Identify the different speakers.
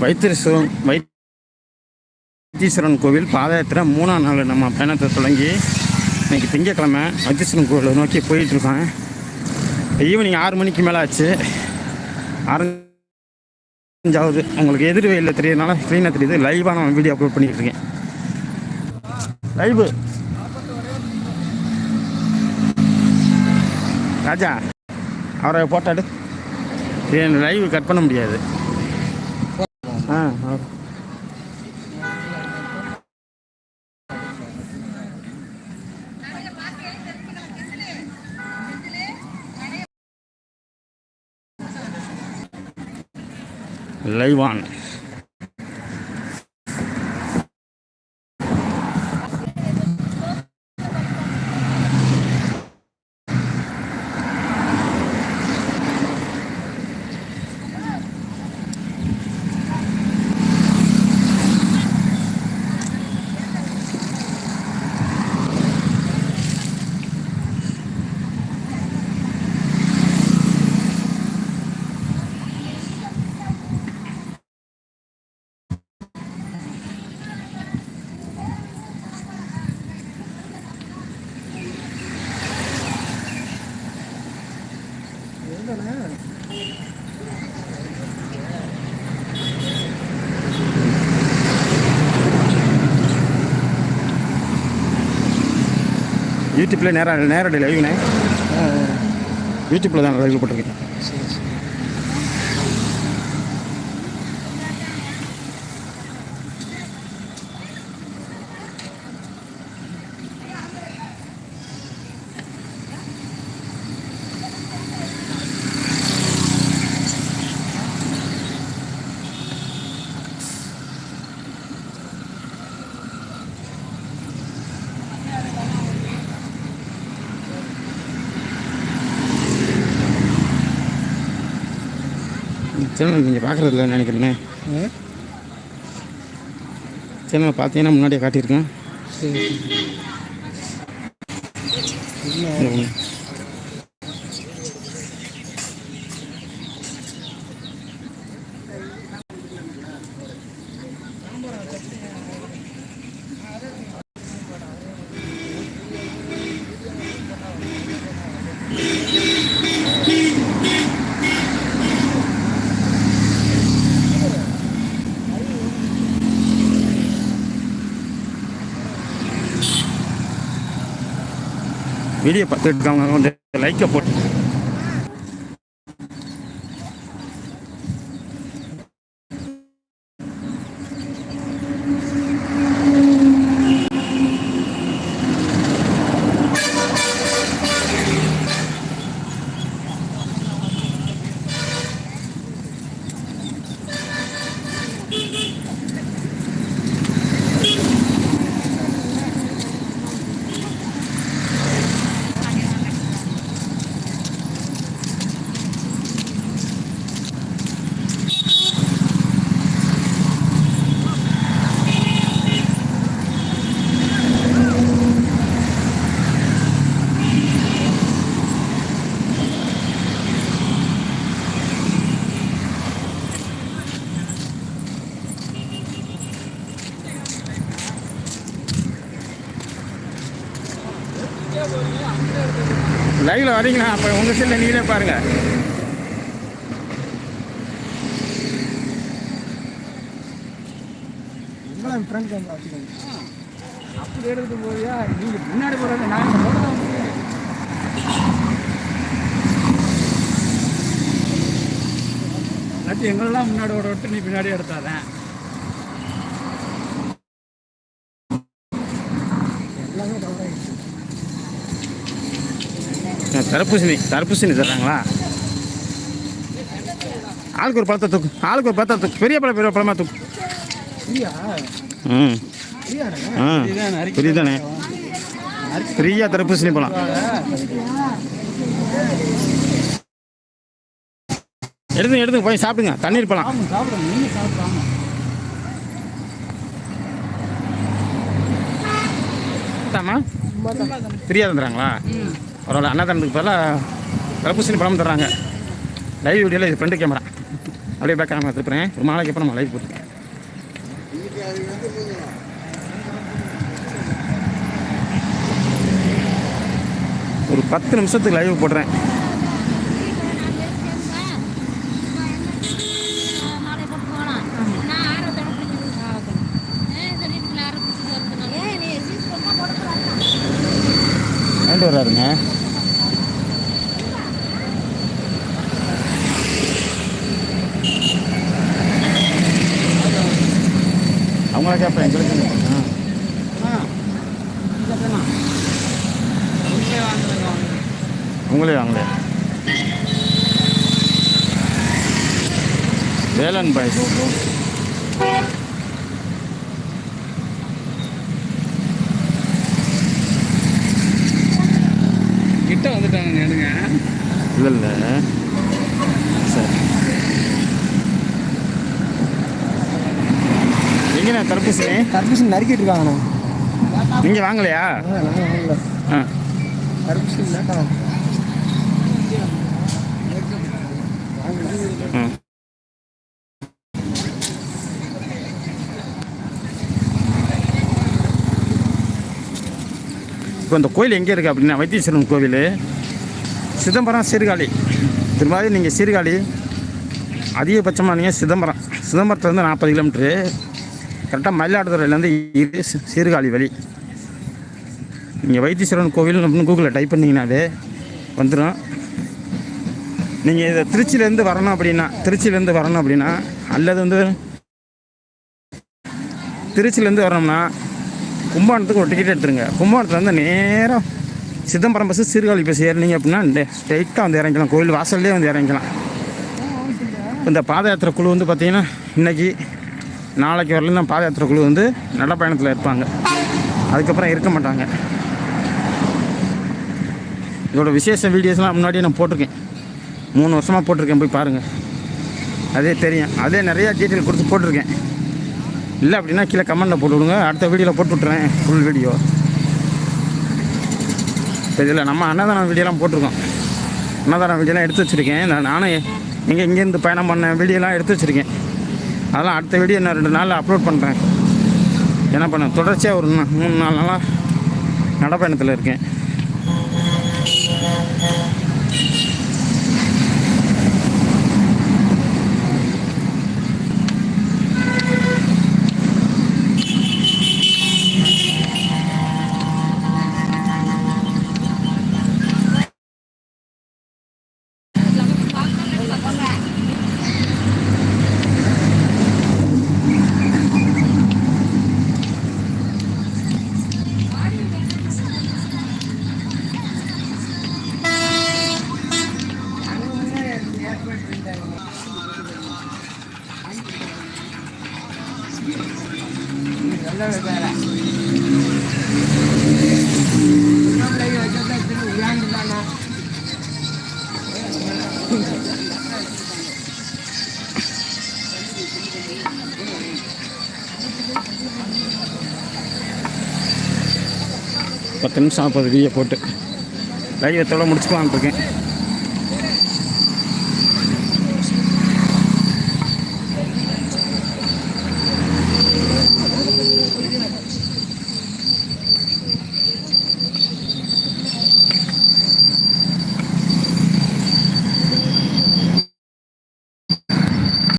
Speaker 1: வைத்தீஸ்வரன் வைத்தீஸ்வரன் கோவில் பாத யாத்திரை மூணாம் நாள் நம்ம பயணத்தை தொடங்கி இன்றைக்கி திங்கக்கிழமை வைத்தீஸ்வரன் கோவிலை நோக்கி போயிட்டுருக்கோம். ஈவினிங் ஆறு மணிக்கு மேலே ஆச்சு ஆரஞ்சாவது உங்களுக்கு எதிர் வெயிலில் தெரியறதுனால க்ளீனாக தெரியுது. லைவாக நான் வீடியோ அப்லோட் பண்ணிட்டு இருக்கேன். லைவு ராஜா அவரை போட்டாடு எடு. லைவ் கட் பண்ண முடியாது. ஆ ஆ. லைவ் ஆன் யூடியூப்ல நேராக நேரடி லைவ்ண்ணே யூடியூப்பில் தான் லைவ் போட்டிருக்கேன் சேனல் நீங்கள் பார்க்குறது இல்லைன்னு நினைக்கிறேண்ணே சேனல் பார்த்தீங்கன்னா முன்னாடியே காட்டியிருக்கேன். வீடியோ பத்து இருக்கவங்க வந்து லைக்கை போட்டு லைவ்ல வரீங்களா? அப்போ உங்கள் செல்ல நீங்களே பாருங்கள்
Speaker 2: உங்களை ஃப்ரெண்ட் கேமரா வச்சுக்கோங்க. அப்படி எடுத்துட்டு போறியா? நீங்க முன்னாடி தான் இல்லாட்டி எங்களெல்லாம் முன்னாடி ஓட விட்டு நீ பின்னாடி எடுத்தாதான்
Speaker 1: தர்பூசணி தர்பூசணி தர்றாங்களா? ஆளுக்கு ஒரு பழத்தை தூக்கு ஆளுக்கு ஒரு பழத்தை தூக்கு. பெரிய பழம் பெரிய பழமா தூக்கு. ம். ஆ புரியுதானே ஃப்ரீயாக தர்பூசணி பழம். எடுத்துங்க எடுத்துங்க போய் சாப்பிடுங்க. தண்ணீர் பழம். ஃப்ரீயாக தந்துடுறாங்களா? பரவாயில்ல. அன்னதானத்துக்கு பதிலாக தடுப்பூசி பழம் தர்றாங்க. லைவ் வீடியோவில் இது ஃப்ரெண்டு கேமரா அப்படியே பேக் கேமரா திருப்புறேன். ஒரு நாளைக்கு அப்புறம் நம்ம லைவ் போட்டுருக்கேன் ஒரு பத்து நிமிஷத்துக்கு லைவ் போடுறேன். வாங்கிட்டு வர்றாருங்க அவங்கள கேட்பேன் எங்களுக்கு உங்களே வாங்களே. வேலன் பாய்ஸ். இல்லை இல்லை சரி. எங்கண்ணா தர்பூசணி?
Speaker 2: தர்பூசணி நறுக்கிட்டு இருக்காங்கண்ணா.
Speaker 1: நீங்கள் வாங்கலையா? ஆ
Speaker 2: தர்பூசணி லேட்டாக
Speaker 1: ம். இப்போ இந்த கோயில் எங்கே இருக்குது அப்படின்னா வைத்தீஸ்வரன் கோவில். சிதம்பரம் சீர்காழி. திரும்ப நீங்கள் சீர்காழி. அதிகபட்சமாக நீங்கள் சிதம்பரம். சிதம்பரத்துலேருந்து நாற்பது கிலோமீட்ரு கரெக்டாக மயிலாடுதுறையிலேருந்து இது சீர்காழி வழி. நீங்கள் வைத்தீஸ்வரன் கோவில் அப்படின்னு கூகுளில் டைப் பண்ணிங்கனாலே வந்துடும் நீங்கள் இதை திருச்சியிலேருந்து வரணும் அப்படின்னா திருச்சியிலேருந்து வரணும் அப்படின்னா அல்லது வந்து திருச்சியிலேருந்து வரணும்னா கும்பகோணத்துக்கு ஒரு டிக்கெட் எடுத்துருங்க. கும்பகோணத்துலேருந்து நேராக சிதம்பரம் பஸ்ஸு சீர்காழி பஸ் ஏறினீங்க அப்படின்னா ஸ்ட்ரைட்டாக வந்து இறங்கிக்கலாம் கோயில் வாசல்லே வந்து இறங்கிக்கலாம் இந்த பாத யாத்திரை குழு வந்து பார்த்திங்கன்னா இன்றைக்கி நாளைக்கு வரலாம் தான் பாத யாத்திரை குழு வந்து நடைப்பயணத்தில் இருப்பாங்க. அதுக்கப்புறம் இருக்க மாட்டாங்க. இதோட விசேஷ வீடியோஸ்லாம் முன்னாடியே நான் போட்டிருக்கேன். மூணு வருஷமாக போட்டிருக்கேன் போய் பாருங்கள் அதே தெரியும். அதே நிறையா டீட்டெயில் கொடுத்து போட்டிருக்கேன். இல்லை அப்படின்னா கீழே கமெண்டில் போட்டு விடுங்க. அடுத்த வீடியோவில் போட்டு விட்றேன் ஃபுல் வீடியோ இதில் நம்ம அன்னதானம் வீடியோலாம் போட்டிருக்கோம். அன்னதானம் வீடியோலாம் எடுத்து வச்சுருக்கேன். நான் நானும் இங்கே இங்கேருந்து பயணம் பண்ண வீடியோலாம் எடுத்து வச்சுருக்கேன். அதெல்லாம் அடுத்த வீடியோ நான் ரெண்டு நாளில் அப்லோட் பண்ணுறேன் என்ன பண்ண தொடர்ச்சியாக ஒரு மூணு நாலு நாளாக நடைப்பயணத்தில் இருக்கேன். பத்து நிமிஷம் ஆப்பது வீடியோ போட்டு. லைவத்தோட முடிச்சுக்கலான்ட்டு இருக்கேன்.